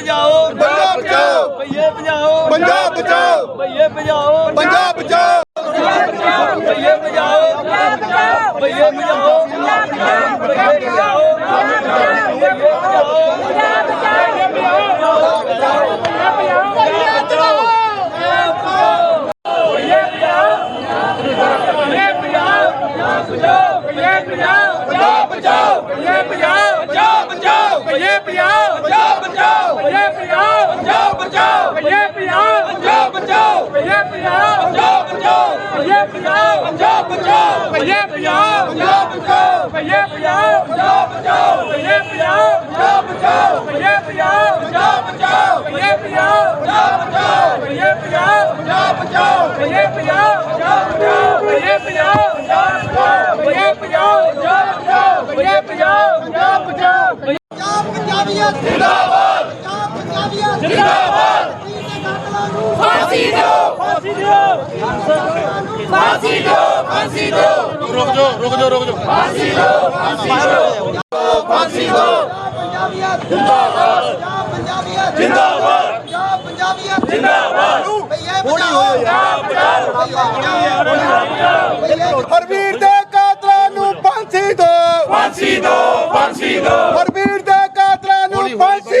ਭਜਾਓ ਪੰਜਾਬ ਬਚਾਓ। ਭਈਏ ਭਜਾਓ। ਪੰਜਾਬ ਬਚਾਓ। ਭਈਏ ਭਜਾਓ। ਪੰਜਾਬ ਬਚਾਓ ਭਈਆ ਪੰਜਾਬ ਪੰਜਾਬ ਬਚਾਓ ਭਈਆ ਪੰਜਾਬ ਪੰਜਾਬ ਬਚਾਓ ਭਈਆ ਪੰਜਾਬ ਪੰਜਾਬ ਬਚਾਓ ਭਈਆ ਪੰਜਾਬ ਪੰਜਾਬ ਬਚਾਓ ਭਈਆ ਪੰਜਾਬ ਪੰਜਾਬ ਬਚਾਓ ਭਈਆ ਪੰਜਾਬ ਪੰਜਾਬ ਬਚਾਓ ਭਈਆ ਪੰਜਾਬ ਪੰਜਾਬ ਬਚਾਓ ਭਈਆ ਪੰਜਾਬ ਪੰਜਾਬ ਬਚਾਓ ਭਈਆ ਪੰਜਾਬ ਪੰਜਾਬ ਬਚਾਓ ਭਈਆ ਪੰਜਾਬ ਪੰਜਾਬ ਬਚਾਓ ਪੰਜਾਬ ਪੰਜਾਬੀਅਤ ਜ਼ਿੰਦਾਬਾਦ ਪੰਜਾਬ ਪੰਜਾਬੀਅਤ ਜ਼ਿੰਦਾਬਾਦ ਫਾਂਸੀ ਦਿਓ। ਫਾਂਸੀ ਦਿਓ। ਫਾਂਸੀ ਦਿਓ ਫਾਂਸੀ ਦਿਓ। ਰੁਕ ਜਾਓ ਰੁਕ ਜਾਓ ਰੁਕ ਜਾਓ। ਫਾਂਸੀ ਦਿਓ ਫਾਂਸੀ ਦਿਓ। ਪੰਜਾਬੀਅਤ ਜਿੰਦਾਬਾਦ ਪੰਜਾਬ ਪੰਜਾਬੀਅਤ ਜਿੰਦਾਬਾਦ। ਪੰਜਾਬ ਪੰਜਾਬੀਅਤ ਜਿੰਦਾਬਾਦ। ਭਈਏ ਬਚਾਓ ਪੰਜਾਬ ਹਰਵੀਰ ਦੇ ਕਾਤਲਾਂ ਨੂੰ ਫਾਂਸੀ ਦਿਓ। ਫਾਂਸੀ ਦਿਓ ਫਾਂਸੀ ਦਿਓ।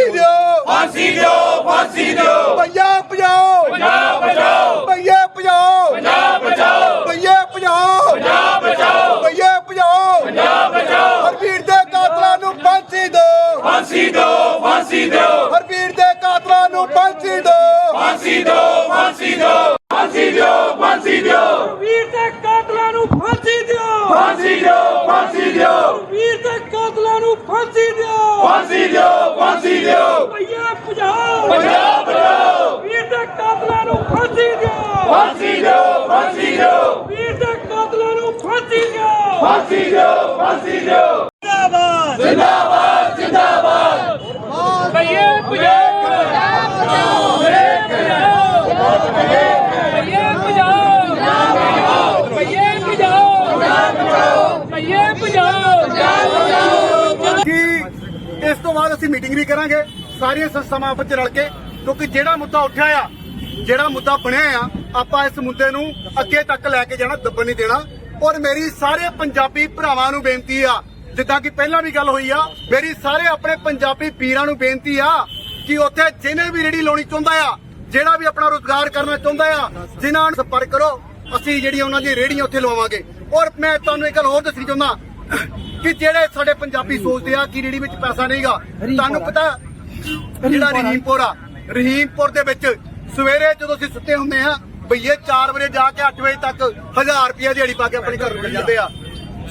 ਫਾਂਸੀ ਦਿਓ। ਫਾਂਸੀ ਦਿਓ ਫਾਂਸੀ ਦਿਓ। ਭਈਆ ਭਜਾਓ। ਪੰਜਾਬ ਬਚਾਓ। ਭਈਏ ਭਜਾਓ। ਪੰਜਾਬ ਬਚਾਓ। ਭਈਏ ਭਜਾਓ। ਪੰਜਾਬ ਬਚਾਓ। ਭਈਏ ਭਜਾਓ। ਪੰਜਾਬ ਬਚਾਓ। ਹਰਵੀਰ ਦੇ ਕਾਤਲਾਂ ਨੂੰ ਫਾਂਸੀ ਦਿਓ। ਫਾਂਸੀ ਦਿਓ ਫਾਂਸੀ ਦਿਓ। ਹਰਵੀਰ ਦੇ ਕਾਤਲਾਂ ਨੂੰ ਫਾਂਸੀ ਦਿਓ। ਫਾਂਸੀ ਦਿਓ ਫਾਂਸੀ ਦਿਓ ਫਾਂਸੀ ਦਿਓ ਫਾਂਸੀ ਦਿਓ ਵੀਰ ਦੇ ਕਾਤਲਾਂ ਨੂੰ ਫਾਂਸੀ ਦਿਓ ਫਾਂਸੀ ਦਿਓ ਫਾਂਸੀ ਦਿਓ ਵੀਰ ਦੇ ਕਾਤਲਾਂ ਨੂੰ ਫਾਂਸੀ ਦਿਓ ਫਾਂਸੀ ਦਿਓ ਫਾਂਸੀ ਦਿਓ ਭਈਆ ਪੰਜਾਬ ਪੰਜਾਬ ਬਚਾਓ ਵੀਰ ਦੇ ਕਾਤਲਾਂ ਨੂੰ ਫਾਂਸੀ ਦਿਓ ਫਾਂਸੀ ਦਿਓ ਫਾਂਸੀ ਦਿਓ ਵੀਰ ਦੇ ਕਾਤਲਾਂ ਨੂੰ ਫਾਂਸੀ ਦਿਓ ਫਾਂਸੀ ਦਿਓ ਫਾਂਸੀ ਦਿਓ ਜਿੰਦਾਬਾਦ ਜਿੰਦਾਬਾਦ ਜਿੰਦਾਬਾਦ ਭਈਏ ਪੰਜਾਬ ਭਈਏ ਪੰਜਾਬ ਭਈਏ ਪੰਜਾਬ ਭਈਏ ਪੰਜਾਬ ਕਿ ਇਸ ਤੋਂ ਬਾਅਦ ਅਸੀਂ ਮੀਟਿੰਗ ਵੀ ਕਰਾਂਗੇ ਸਾਰੀਆਂ ਸੰਸਥਾਵਾਂ ਵਿੱਚ ਰਲ ਕੇ ਕਿਉਂਕਿ ਜਿਹੜਾ ਮੁੱਦਾ ਉੱਠਿਆ ਆ ਜਿਹੜਾ ਮੁੱਦਾ ਬਣਿਆ ਆ ਆਪਾਂ ਇਸ ਮੁੱਦੇ ਨੂੰ ਅੱਗੇ ਤੱਕ ਲੈ ਕੇ ਜਾਣਾ ਦੱਬਣ ਨਹੀਂ ਦੇਣਾ ਔਰ ਮੇਰੀ ਸਾਰੇ ਪੰਜਾਬੀ ਭਰਾਵਾਂ ਨੂੰ ਬੇਨਤੀ ਆ ਜਿੱਦਾਂ ਕਿ ਪਹਿਲਾਂ ਵੀ ਗੱਲ ਹੋਈ ਆ ਮੇਰੀ ਸਾਰੇ ਆਪਣੇ ਪੰਜਾਬੀ ਵੀਰਾਂ ਨੂੰ ਬੇਨਤੀ ਆ ਕਿ ਉੱਥੇ ਜਿਹਨੇ ਵੀ ਰੇੜੀ ਲਾਉਣੀ ਚਾਹੁੰਦਾ ਆ ਜਿਹੜਾ ਵੀ ਆਪਣਾ ਰੋਜ਼ਗਾਰ ਕਰਨਾ ਚਾਹੁੰਦਾ ਆ ਜਿਨ੍ਹਾਂ ਨੂੰ ਸੰਪਰਕ ਕਰੋ ਅਸੀਂ ਜਿਹੜੀ ਉਹਨਾਂ ਦੀ ਰੇੜੀਆਂ ਉੱਥੇ ਲਵਾਵਾਂਗੇ। ਔਰ ਮੈਂ ਤੁਹਾਨੂੰ ਇੱਕ ਗੱਲ ਹੋਰ ਦੱਸਣੀ ਚਾਹੁੰਦਾ ਕਿ ਜਿਹੜੇ ਸਾਡੇ ਪੰਜਾਬੀ ਸੋਚਦੇ ਆ ਕਿ ਰੇੜੀ ਵਿੱਚ ਪੈਸਾ ਨਹੀਂਗਾ ਤੁਹਾਨੂੰ ਪਤਾ ਜਿਹੜਾ ਰਹੀਮਪੁਰ ਆ ਰਹੀਮਪੁਰ ਦੇ ਵਿੱਚ ਸਵੇਰੇ ਜਦੋਂ ਅਸੀਂ ਸੁੱਤੇ ਹੁੰਦੇ ਆ ਬਈਏ 4 ਵਜੇ ਜਾ ਕੇ 8 ਵਜੇ ਤੱਕ 1000 ਰੁਪਏ ਦਿਹਾੜੀ ਪਾ ਕੇ ਆਪਣੇ ਘਰ ਨੂੰ ਜਾਂਦੇ ਆ।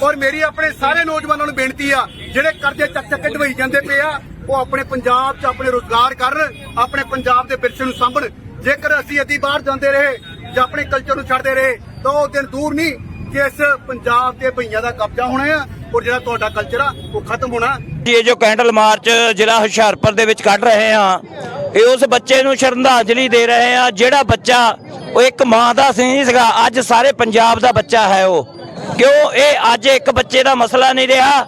ਔਰ ਮੇਰੀ ਆਪਣੇ ਸਾਰੇ ਨੌਜਵਾਨਾਂ ਨੂੰ ਬੇਨਤੀ ਆ, ਜਿਹੜੇ ਕਰਜ਼ੇ ਚੱਕ ਚੱਕ ਕੇ ਢਵਾਈ ਜਾਂਦੇ ਪਏ ਆ, ਉਹ ਆਪਣੇ ਪੰਜਾਬ 'ਚ ਆਪਣੇ ਰੋਜ਼ਗਾਰ ਕਰਨ, ਆਪਣੇ ਪੰਜਾਬ ਦੇ ਵਿਰਸੇ ਨੂੰ ਸਾਂਭਣ। ਜੇਕਰ ਅਸੀਂ ਅੱਧੀ ਬਾਹਰ ਜਾਂਦੇ ਰਹੇ ਜਾਂ ਆਪਣੇ ਕਲਚਰ ਨੂੰ ਛੱਡਦੇ ਰਹੇ, ਤਾਂ ਉਹ ਦਿਨ ਦੂਰ ਨਹੀਂ ਕਿ ਇਸ ਪੰਜਾਬ ਦੇ ਭਈਆਂ ਦਾ ਕਬਜ਼ਾ ਹੋਣਾ ਆ ਔਰ ਜਿਹੜਾ ਤੁਹਾਡਾ ਕਲਚਰ ਆ, ਉਹ ਖਤਮ ਹੋਣਾ। ਇਹ ਜੋ ਕੈਂਡਲ ਮਾਰਚ ਜ਼ਿਲ੍ਹਾ ਹੁਸ਼ਿਆਰਪੁਰ ਦੇ ਵਿੱਚ ਕੱਢ ਰਹੇ ਆ ਇਹ ਉਸ ਬੱਚੇ ਨੂੰ ਸ਼ਰਧਾਂਜਲੀ ਦੇ ਰਹੇ ਆ, ਜਿਹੜਾ ਬੱਚਾ ਉਹ ਇੱਕ ਮਾਂ ਦਾ ਸੀ ਨਹੀਂ ਸੀਗਾ, ਅੱਜ ਸਾਰੇ ਪੰਜਾਬ ਦਾ ਬੱਚਾ ਹੈ ਉਹ। ਕਿਉਂ? ਇਹ ਅੱਜ ਇੱਕ ਬੱਚੇ ਦਾ ਮਸਲਾ ਨਹੀਂ ਰਿਹਾ।